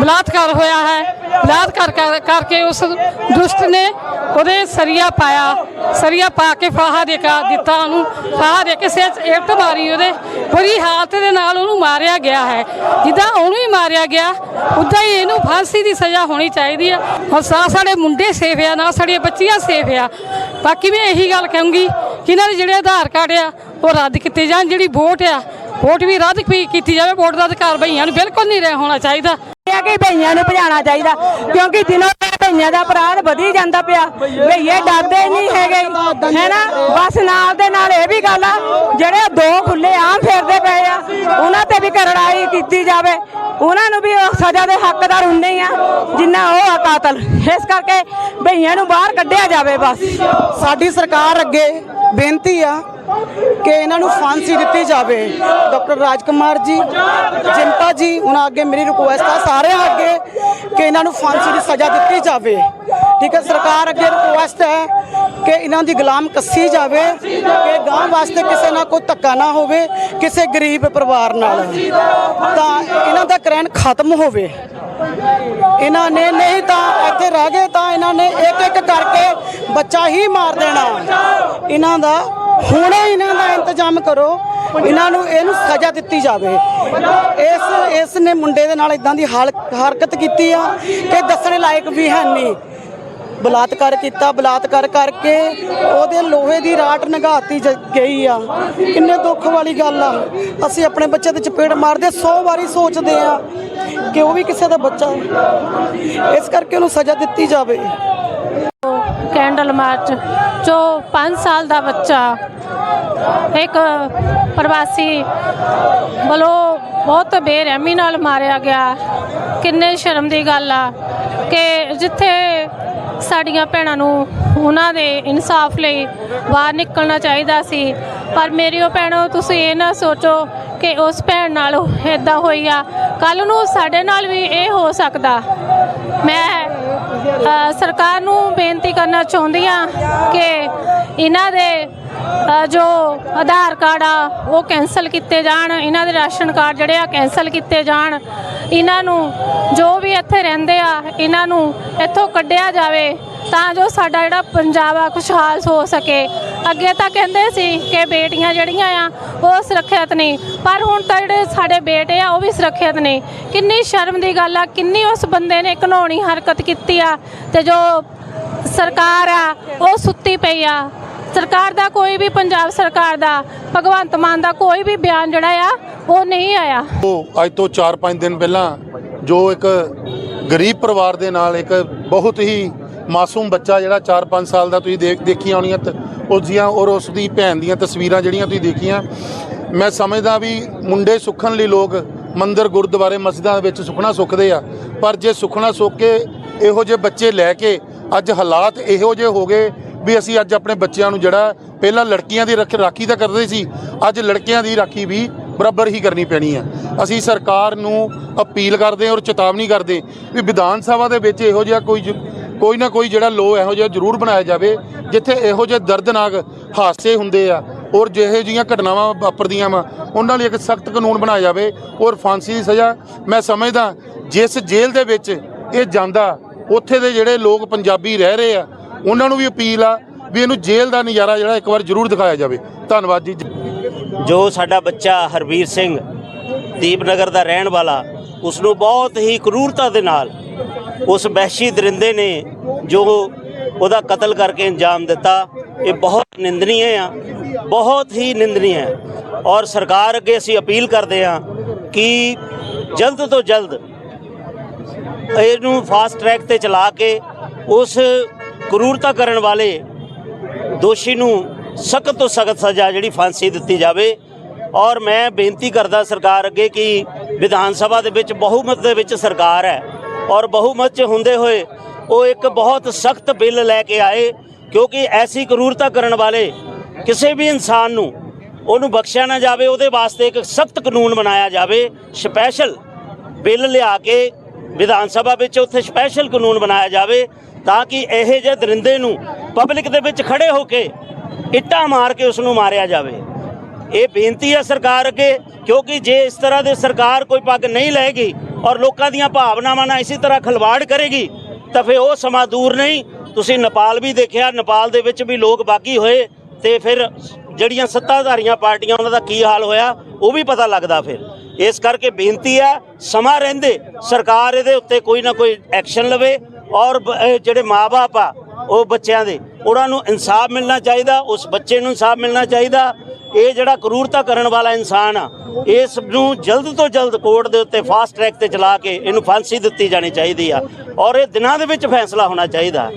ਬਲਾਤਕਾਰ ਹੋਇਆ ਹੈ ਬਲਾਤਕਾਰ ਕਰ- ਕਰਕੇ ਉਸ ਦੁਸ਼ਟ ਨੇ ਉਹਦੇ ਸਰੀਆ ਪਾਇਆ ਸਰੀਆ ਪਾ ਕੇ ਫਾਹਾ ਦੇ ਕੇ ਦਿੱਤਾ ਉਹਨੂੰ ਫਾਹਾ ਦੇ ਕੇ ਸਿਰ ਇੱਟ ਮਾਰੀ ਉਹਦੇ ਬੁਰੀ ਹਾਲਤ ਦੇ ਨਾਲ ਉਹਨੂੰ ਮਾਰਿਆ ਗਿਆ ਹੈ। ਜਿੱਦਾਂ ਉਹਨੂੰ ਹੀ ਮਾਰਿਆ ਗਿਆ ਉਦਾਂ ਹੀ ਇਹਨੂੰ ਫਾਂਸੀ ਦੀ ਸਜ਼ਾ ਹੋਣੀ ਚਾਹੀਦੀ ਆ ਔਰ ਸਾਡੇ ਮੁੰਡੇ ਸੇਫ ਆ, ਨਾ ਸਾਡੀਆਂ ਬੱਚੀਆਂ ਸੇਫ ਆ? ਬਾਕੀ ਮੈਂ ਇਹੀ ਗੱਲ ਕਹੂੰਗੀ ਕਿ ਇਹਨਾਂ ਦੇ ਜਿਹੜੇ ਆਧਾਰ ਕਾਰਡ ਆ, ਉਹ ਰੱਦ ਕੀਤੇ ਜਾਣ, ਜਿਹੜੀ ਵੋਟ ਆ, ਵੋਟ ਵੀ ਰੱਦ ਕੀਤੀ ਜਾਵੇ, ਵੋਟ ਦਾ ਅਧਿਕਾਰ ਭਈਆਂ ਨੂੰ ਬਿਲਕੁਲ ਨਹੀਂ ਰਹਿ ਹੋਣਾ ਚਾਹੀਦਾ। ਇਹ ਕਿ ਭਈਆਂ ਨੂੰ ਭਜਾਣਾ ਚਾਹੀਦਾ, ਕਿਉਂਕਿ ਦਿਨੋਂ ਭਈਆਂ ਦਾ ਅਪਰਾਧ ਵਧੀ ਜਾਂਦਾ ਪਿਆ। ਭਈਏ ਡਰਦੇ ਨਹੀਂ ਹੈਗੇ। ਹੈਨਾ? ਬਸ ਨਾਲ ਦੇ ਨਾਲ ਇਹ ਵੀ ਗੱਲ ਆ, ਜਿਹੜੇ ਦੋ ਖੁੱਲੇ ਆਮ ਫੇਰਦੇ ਪਏ ਆ, ਉਹਨਾਂ ਤੇ ਵੀ ਕਰੜਾਈ ਕੀਤੀ ਜਾਵੇ। ਉਹਨਾਂ ਨੂੰ ਵੀ ਸਜ਼ਾ ਦੇ ਹੱਕਦਾਰ ਹੁੰਦੇ ਹੀ ਆ, ਜਿੰਨਾ ਉਹ ਆ ਕਾਤਲ। ਇਸ ਕਰਕੇ ਭਈਆਂ ਨੂੰ ਬਾਹਰ ਕੱਢਿਆ ਜਾਵੇ ਬਸ। ਸਾਡੀ ਸਰਕਾਰ ਅੱਗੇ ਬੇਨਤੀ ਆ ਕਿ ਇਹਨਾਂ ਨੂੰ ਫਾਂਸੀ ਦਿੱਤੀ ਜਾਵੇ। ਡਾਕਟਰ ਰਾਜਕੁਮਾਰ ਜੀ ਜਨਤਾ ਜੀ, ਉਹਨਾਂ ਅੱਗੇ ਮੇਰੀ ਰਿਕੁਐਸਟ ਆ ਸਾਰਿਆਂ ਅੱਗੇ ਕਿ ਇਹਨਾਂ ਨੂੰ ਫਾਂਸੀ ਦੀ ਸਜ਼ਾ ਦਿੱਤੀ ਜਾਵੇ। ਠੀਕ ਹੈ, ਸਰਕਾਰ ਅੱਗੇ ਰਿਕੁਐਸਟ ਹੈ ਕਿ ਇਹਨਾਂ ਦੀ ਗੁਲਾਮ ਕੱਸੀ ਜਾਵੇ, ਕਿ ਗਾਂ ਵਾਸਤੇ ਕਿਸੇ ਨਾਲ ਕੋਈ ਧੱਕਾ ਨਾ ਹੋਵੇ, ਕਿਸੇ ਗਰੀਬ ਪਰਿਵਾਰ ਨਾਲ। ਤਾਂ ਇਹਨਾਂ ਦਾ ਕਰੈਨ ਖਤਮ ਹੋਵੇ। ਇਹਨਾਂ ਨੇ ਨਹੀਂ ਤਾਂ ਇੱਥੇ ਰਹਿ ਗਏ ਤਾਂ ਇਹਨਾਂ ਨੇ ਇੱਕ ਇੱਕ ਕਰਕੇ ਬੱਚਾ ਹੀ ਮਾਰ ਦੇਣਾ। ਇਹਨਾਂ ਦਾ ਹੁਣੇ ਇਹਨਾਂ ਦਾ ਇੰਤਜ਼ਾਮ ਕਰੋ, ਇਹਨਾਂ ਨੂੰ ਇਹਨੂੰ ਸਜ਼ਾ ਦਿੱਤੀ ਜਾਵੇ। ਇਸ ਇਸ ਨੇ ਮੁੰਡੇ ਦੇ ਨਾਲ ਇਦਾਂ ਦੀ ਹਾਲ- ਹਰਕਤ ਕੀਤੀ ਆ ਕਿ ਦੱਸਣ ਲਾਇਕ ਵੀ ਹੈ ਨਹੀਂ। ਬਲਾਤਕਾਰ ਕੀਤਾ, ਬਲਾਤਕਾਰ ਕਰਕੇ ਉਹਦੇ ਲੋਹੇ ਦੀ ਰਾਟ ਨਗਾਤੀ ਗਈ ਆ। ਕਿੰਨੇ ਦੁੱਖ ਵਾਲੀ ਗੱਲ ਆ। ਅਸੀਂ ਆਪਣੇ ਬੱਚੇ ਤੇ ਚਪੇੜ ਮਾਰਦੇ 100 ਵਾਰੀ ਸੋਚਦੇ ਆ ਕਿ ਉਹ ਵੀ ਕਿਸੇ ਦਾ ਬੱਚਾ ਇਸ ਕਰਕੇ ਉਹਨੂੰ ਸਜ਼ਾ ਦਿੱਤੀ ਜਾਵੇ। ਕੈਂਡਲ ਮਾਰਚ, ਜੋ 5 ਸਾਲ ਦਾ ਬੱਚਾ, ਇੱਕ ਪ੍ਰਵਾਸੀ ਵੱਲੋਂ ਬਹੁਤ ਬੇਰਹਿਮੀ ਨਾਲ ਮਾਰਿਆ ਗਿਆ। ਕਿੰਨੇ ਸ਼ਰਮ ਦੀ ਗੱਲ ਆ ਕਿ ਜਿੱਥੇ ਸਾਡੀਆਂ ਭੈਣਾਂ ਨੂੰ ਉਹਨਾਂ ਦੇ ਇਨਸਾਫ ਲਈ ਬਾਹਰ ਨਿਕਲਣਾ ਚਾਹੀਦਾ ਸੀ। ਪਰ ਮੇਰੀਓ ਭੈਣੋ, ਤੁਸੀਂ ਇਹ ਨਾ ਸੋਚੋ ਕਿ ਉਸ ਭੈਣ ਨਾਲ ਇਦਾਂ ਹੋਈ ਆ। ਕੱਲ ਨੂੰ ਸਾਡੇ ਨਾਲ ਵੀ ਇਹ ਹੋ ਸਕਦਾ। ਮੈਂ ਸਰਕਾਰ ਨੂੰ ਬੇਨਤੀ ਕਰਨਾ ਚਾਹੁੰਦੀ ਆ ਕਿ ਇਹਨਾਂ ਦੇ ਜੋ ਆਧਾਰ ਕਾਰਡ ਆ, ਉਹ ਕੈਨਸਲ ਕੀਤੇ ਜਾਣ, ਇਹਨਾਂ ਦੇ ਰਾਸ਼ਨ ਕਾਰਡ ਜਿਹੜੇ ਆ ਕੈਨਸਲ ਕੀਤੇ ਜਾਣ। ਇਹਨਾਂ ਨੂੰ ਜੋ ਵੀ ਇੱਥੇ ਰਹਿੰਦੇ ਆ, ਇਹਨਾਂ ਨੂੰ ਇੱਥੋਂ ਕੱਢਿਆ ਜਾਵੇ ਤਾਂ ਜੋ ਸਾਡਾ ਜਿਹੜਾ ਪੰਜਾਬ ਆ, ਖੁਸ਼ਹਾਲ ਹੋ ਸਕੇ। ਅੱਗੇ ਤਾਂ ਕਹਿੰਦੇ ਸੀ ਕਿ ਬੇਟੀਆਂ ਜਿਹੜੀਆਂ ਆ ਉਹ ਸੁਰੱਖਿਅਤ ਨਹੀਂ। ਪਰ ਹੁਣ ਤਾਂ ਜਿਹੜੇ ਸਾਡੇ ਬੇਟੇ ਆ, ਉਹ ਵੀ ਸੁਰੱਖਿਅਤ ਨਹੀਂ ਕਿੰਨੀ ਸ਼ਰਮ ਦੀ ਗੱਲ ਆ, ਕਿੰਨੀ ਉਸ ਬੰਦੇ ਨੇ ਘਨੌਣੀ ਹਰਕਤ ਕੀਤੀ ਆ ਤੇ ਜੋ ਸਰਕਾਰ ਆ, ਉਹ ਸੁੱਤੀ ਪਈ ਆ। ਸਰਕਾਰ ਦਾ ਕੋਈ ਵੀ, ਪੰਜਾਬ ਸਰਕਾਰ ਦਾ, ਭਗਵੰਤ ਮਾਨ ਦਾ ਕੋਈ ਵੀ ਬਿਆਨ ਜਿਹੜਾ ਆ, ਉਹ ਨਹੀਂ ਆਇਆ। ਉਹ ਅੱਜ ਤੋਂ 4-5 ਦਿਨ ਪਹਿਲਾਂ ਜੋ ਇੱਕ ਗਰੀਬ ਪਰਿਵਾਰ ਦੇ ਨਾਲ ਇੱਕ ਬਹੁਤ ਹੀ ਮਾਸੂਮ ਬੱਚਾ ਜਿਹੜਾ 4-5 ਸਾਲ ਦਾ ਤੁਸੀਂ ਦੇਖ ਦੇਖੀਆਂ ਹੋਣੀਆਂ ਤ- ਉਸ ਦੀਆਂ ਔਰ ਉਸ ਦੀ ਭੈਣ ਦੀਆਂ ਤਸਵੀਰਾਂ ਜਿਹੜੀਆਂ ਤੁਸੀਂ ਦੇਖੀਆਂ। ਮੈਂ ਸਮਝਦਾ ਵੀ ਮੁੰਡੇ ਸੁੱਖਣ ਲਈ ਲੋਕ ਮੰਦਰ, ਗੁਰਦੁਆਰੇ, ਮਸਜਿਦਾਂ ਦੇ ਵਿੱਚ ਸੁਖਣਾ ਸੁੱਖਦੇ ਆ। ਪਰ ਜੇ ਸੁਖਣਾ ਸੁੱਖ ਕੇ ਇਹੋ ਜਿਹੇ ਬੱਚੇ ਲੈ ਕੇ ਅੱਜ ਹਾਲਾਤ ਇਹੋ ਜਿਹੇ ਹੋ ਗਏ ਵੀ ਅਸੀਂ ਅੱਜ ਆਪਣੇ ਬੱਚਿਆਂ ਨੂੰ ਜਿਹੜਾ ਪਹਿਲਾਂ ਲੜਕੀਆਂ ਦੀ ਰੱਖ, ਰਾਖੀ ਤਾਂ ਕਰਦੇ ਸੀ, ਅੱਜ ਲੜਕਿਆਂ ਦੀ ਰਾਖੀ ਵੀ ਬਰਾਬਰ ਹੀ ਕਰਨੀ ਪੈਣੀ ਆ। ਅਸੀਂ ਸਰਕਾਰ ਨੂੰ ਅਪੀਲ ਕਰਦੇ ਔਰ ਚੇਤਾਵਨੀ ਕਰਦੇ ਵੀ ਵਿਧਾਨ ਸਭਾ ਦੇ ਵਿੱਚ ਇਹੋ ਜਿਹਾ ਕੋਈ ਜ- ਕੋਈ ਨਾ ਕੋਈ ਜਿਹੜਾ ਲੋ ਇਹੋ ਜਿਹਾ ਜ਼ਰੂਰ ਬਣਾਇਆ ਜਾਵੇ, ਜਿੱਥੇ ਇਹੋ ਜਿਹੇ ਦਰਦਨਾਕ ਹਾਦਸੇ ਹੁੰਦੇ ਆ ਔਰ ਜਿਹੇ ਜਿਹੀਆਂ ਘਟਨਾਵਾਂ ਵਾਪਰਦੀਆਂ ਵਾ, ਉਹਨਾਂ ਲਈ ਇੱਕ ਸਖਤ ਕਾਨੂੰਨ ਬਣਾਇਆ ਜਾਵੇ ਔਰ ਫਾਂਸੀ ਦੀ ਸਜ਼ਾ ਮੈਂ ਸਮਝਦਾ, ਜਿਸ ਜੇਲ੍ਹ ਦੇ ਵਿੱਚ ਇਹ ਜਾਂਦਾ, ਉੱਥੇ ਦੇ ਜਿਹੜੇ ਲੋਕ ਪੰਜਾਬੀ ਰਹਿ ਰਹੇ ਆ, ਉਹਨਾਂ ਨੂੰ ਵੀ ਅਪੀਲ ਆ ਵੀ ਇਹਨੂੰ ਜੇਲ੍ਹ ਦਾ ਨਜ਼ਾਰਾ ਜਿਹੜਾ ਇੱਕ ਵਾਰ ਜ਼ਰੂਰ ਦਿਖਾਇਆ ਜਾਵੇ। ਧੰਨਵਾਦ ਜੀ। ਜੋ ਸਾਡਾ ਬੱਚਾ ਹਰਵੀਰ ਸਿੰਘ ਦੀਪਨਗਰ ਦਾ ਰਹਿਣ ਵਾਲਾ ਉਸ ਨੂੰ ਬਹੁਤ ਹੀ ਕਰੂਰਤਾ ਦੇ ਨਾਲ ਉਸ ਵਹਿਸ਼ੀ ਦਰਿੰਦੇ ਨੇ ਜੋ ਉਹਦਾ ਕਤਲ ਕਰਕੇ ਅੰਜਾਮ ਦਿੱਤਾ। ਇਹ ਬਹੁਤ ਨਿੰਦਨੀय ਆ, ਬਹੁਤ ਹੀ ਨਿੰਦਨੀय ਹੈ ਔਰ ਸਰਕਾਰ ਅੱਗੇ ਅਸੀਂ ਅਪੀਲ ਕਰਦੇ ਹਾਂ ਕਿ ਜਲਦ ਤੋਂ ਜਲਦ ਇਹਨੂੰ ਫਾਸਟ ਟਰੈਕ ਤੇ ਚਲਾ ਕੇ ਉਸ ਕਰੂਰਤਾ ਕਰਨ ਵਾਲੇ ਦੋਸ਼ੀ ਨੂੰ ਸਖਤ ਤੋਂ ਸਖਤ ਸਜ਼ਾ ਜਿਹੜੀ ਫਾਂਸੀ ਦਿੱਤੀ ਜਾਵੇ। ਔਰ ਮੈਂ ਬੇਨਤੀ ਕਰਦਾ ਸਰਕਾਰ ਅੱਗੇ ਕਿ ਵਿਧਾਨ ਸਭਾ ਦੇ ਵਿੱਚ ਬਹੁਮਤ ਦੇ ਵਿੱਚ ਸਰਕਾਰ ਹੈ। ਔਰ ਬਹੁਮਤ 'ਚ ਹੁੰਦੇ ਹੋਏ ਉਹ ਇੱਕ ਬਹੁਤ ਸਖਤ ਬਿੱਲ ਲੈ ਕੇ ਆਏ, ਕਿਉਂਕਿ ਐਸੀ ਕਰੂਰਤਾ ਕਰਨ ਵਾਲੇ ਕਿਸੇ ਵੀ ਇਨਸਾਨ ਨੂੰ ਉਹਨੂੰ ਬਖਸ਼ਿਆ ਨਾ ਜਾਵੇ, ਉਹਦੇ ਵਾਸਤੇ ਇੱਕ ਸਖਤ ਕਾਨੂੰਨ ਬਣਾਇਆ ਜਾਵੇ ਸਪੈਸ਼ਲ ਬਿੱਲ ਲਿਆ ਕੇ ਵਿਧਾਨ ਸਭਾ ਵਿੱਚ ਉੱਥੇ ਸਪੈਸ਼ਲ ਕਾਨੂੰਨ ਬਣਾਇਆ ਜਾਵੇ, ਤਾਂ ਕਿ ਇਹੋ ਜਿਹੇ ਦਰਿੰਦੇ ਨੂੰ ਪਬਲਿਕ ਦੇ ਵਿੱਚ ਖੜੇ ਹੋ ਕੇ ਇੱਟਾਂ ਮਾਰ ਕੇ ਉਸ ਨੂੰ ਮਾਰਿਆ ਜਾਵੇ। ਇਹ ਬੇਨਤੀ ਹੈ ਸਰਕਾਰ ਅੱਗੇ, ਕਿਉਂਕਿ ਜੇ ਇਸ ਤਰ੍ਹਾਂ ਦੇ ਸਰਕਾਰ ਕੋਈ ਪੱਗ ਨਹੀਂ ਲਏਗੀ ਔਰ ਲੋਕਾਂ ਦੀਆਂ ਭਾਵਨਾਵਾਂ ਨਾਲ ਇਸੇ ਤਰ੍ਹਾਂ ਖਲਵਾੜ ਕਰੇਗੀ, ਤਾਂ ਫਿਰ ਉਹ ਸਮਾਂ ਦੂਰ ਨਹੀਂ। ਤੁਸੀਂ ਨੇਪਾਲ ਵੀ ਦੇਖਿਆ, ਨੇਪਾਲ ਦੇ ਵਿੱਚ ਵੀ ਲੋਕ ਬਾਗੀ ਹੋਏ ਤੇ ਫਿਰ ਜਿਹੜੀਆਂ ਸੱਤਾਧਾਰੀਆਂ ਪਾਰਟੀਆਂ, ਉਹਨਾਂ ਦਾ ਕੀ ਹਾਲ ਹੋਇਆ, ਉਹ ਵੀ ਪਤਾ ਲੱਗਦਾ ਫਿਰ। ਇਸ ਕਰਕੇ ਬੇਨਤੀ ਹੈ, ਸਮਾਂ ਰਹਿੰਦੇ, ਸਰਕਾਰ ਇਹਦੇ ਉੱਤੇ ਕੋਈ ਨਾ ਕੋਈ ਐਕਸ਼ਨ ਲਵੇ ਔਰ ਇਹ ਜਿਹੜੇ ਮਾਪੇ ਆ, ਉਹ ਬੱਚਿਆਂ ਦੇ ਉਹਨਾਂ ਨੂੰ ਇਨਸਾਫ ਮਿਲਣਾ ਚਾਹੀਦਾ ਉਸ ਬੱਚੇ ਨੂੰ ਇਨਸਾਫ ਮਿਲਣਾ ਚਾਹੀਦਾ। ਇਹ ਜਿਹੜਾ ਕਰੂਰਤਾ ਕਰਨ ਵਾਲਾ ਇਨਸਾਨ ਆ ਇਸ ਨੂੰ ਜਲਦ ਤੋਂ ਜਲਦ ਕੋਰਟ ਦੇ ਉੱਤੇ ਫਾਸਟ ਟਰੈਕ ਤੇ ਚਲਾ ਕੇ ਇਹਨੂੰ ਫਾਂਸੀ ਦਿੱਤੀ ਜਾਣੀ ਚਾਹੀਦੀ ਆ। ਔਰ ਇਹ ਦਿਨਾਂ ਦੇ ਵਿੱਚ ਫੈਸਲਾ ਹੋਣਾ ਚਾਹੀਦਾ।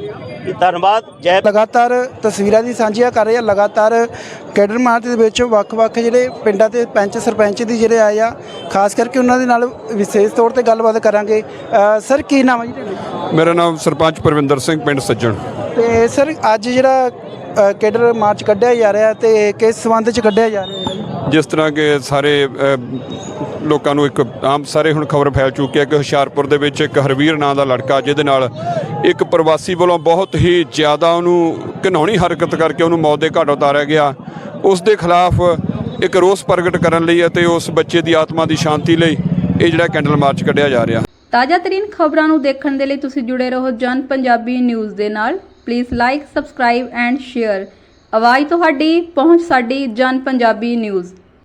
ਧੰਨਵਾਦ। ਜੈ ਲਗਾਤਾਰ ਤਸਵੀਰਾਂ ਦੀ ਸਾਂਝੀਆਂ ਕਰ ਰਹੇ ਆ। ਲਗਾਤਾਰ ਕੈਡਰ ਮਾਰਚ ਦੇ ਵਿੱਚ ਵੱਖ-ਵੱਖ ਜਿਹੜੇ ਪਿੰਡਾਂ ਦੇ ਪੰਚ ਸਰਪੰਚ ਦੀ ਜਿਹੜੇ ਆਏ ਆ ਖਾਸ ਕਰਕੇ ਉਹਨਾਂ ਦੇ ਨਾਲ ਵਿਸ਼ੇਸ਼ ਤੌਰ ਤੇ ਗੱਲਬਾਤ ਕਰਾਂਗੇ। ਸਰ ਕੀ ਨਾਮ ਹੈ ਜੀ ਤੁਹਾਡਾ? ਮੇਰਾ ਨਾਮ ਸਰਪੰਚ ਪਰਵਿੰਦਰ ਸਿੰਘ ਪਿੰਡ ਸੱਜਣ। ਤੇ ਸਰ ਅੱਜ ਜਿਹੜਾ ਅ, ਕੈਡਰ ਮਾਰਚ ਕੱਢਿਆ ਜਾ ਰਿਹਾ ਤੇ ਕਿਸ ਸੰਬੰਧ ਚ ਕੱਢਿਆ ਜਾ ਰਿਹਾ ਹੈ? ਜਿਸ ਤਰ੍ਹਾਂ ਕਿ ਸਾਰੇ ਅ, ਲੋਕਾਂ ਨੂੰ ਇੱਕ ਆਮ ਸਾਰੇ ਹੁਣ ਖਬਰ ਫੈਲ ਚੁੱਕੀ ਹੈ ਕਿ ਹੁਸ਼ਿਆਰਪੁਰ ਦੇ ਵਿੱਚ ਇੱਕ ਹਰਵੀਰ ਨਾਂ ਦਾ ਲੜਕਾ ਜਿਹਦੇ ਨਾਲ ਇੱਕ ਪ੍ਰਵਾਸੀ ਵੱਲੋਂ ਬਹੁਤ ਹੀ ਜ਼ਿਆਦਾ ਉਹਨੂੰ ਘਿਨਾਉਣੀ ਹਰਕਤ ਕਰਕੇ ਉਹਨੂੰ ਮੌਤ ਦੇ ਘਾਟ ਉਤਾਰਿਆ ਗਿਆ। ਉਸ ਦੇ ਖਿਲਾਫ ਇੱਕ ਰੋਸ ਪ੍ਰਗਟ ਕਰਨ ਲਈ ਅਤੇ ਉਸ ਬੱਚੇ ਦੀ ਆਤਮਾ ਦੀ ਸ਼ਾਂਤੀ ਲਈ ਇਹ ਜਿਹੜਾ ਕੈਂਡਲ ਮਾਰਚ ਕੱਢਿਆ ਜਾ ਰਿਹਾ। ਤਾਜ਼ਾ ਤਰੀਨ ਖਬਰਾਂ ਨੂੰ ਦੇਖਣ ਦੇ ਲਈ ਤੁਸੀਂ ਜੁੜੇ ਰਹੋ ਜਨ ਪੰਜਾਬੀ ਨਿਊਜ਼ ਦੇ ਨਾਲ। Please like subscribe and share ਆਵਾਜ਼ ਤੁਹਾਡੀ ਪਹੁੰਚ ਸਾਡੀ ਜਨ ਪੰਜਾਬੀ ਨਿਊਜ਼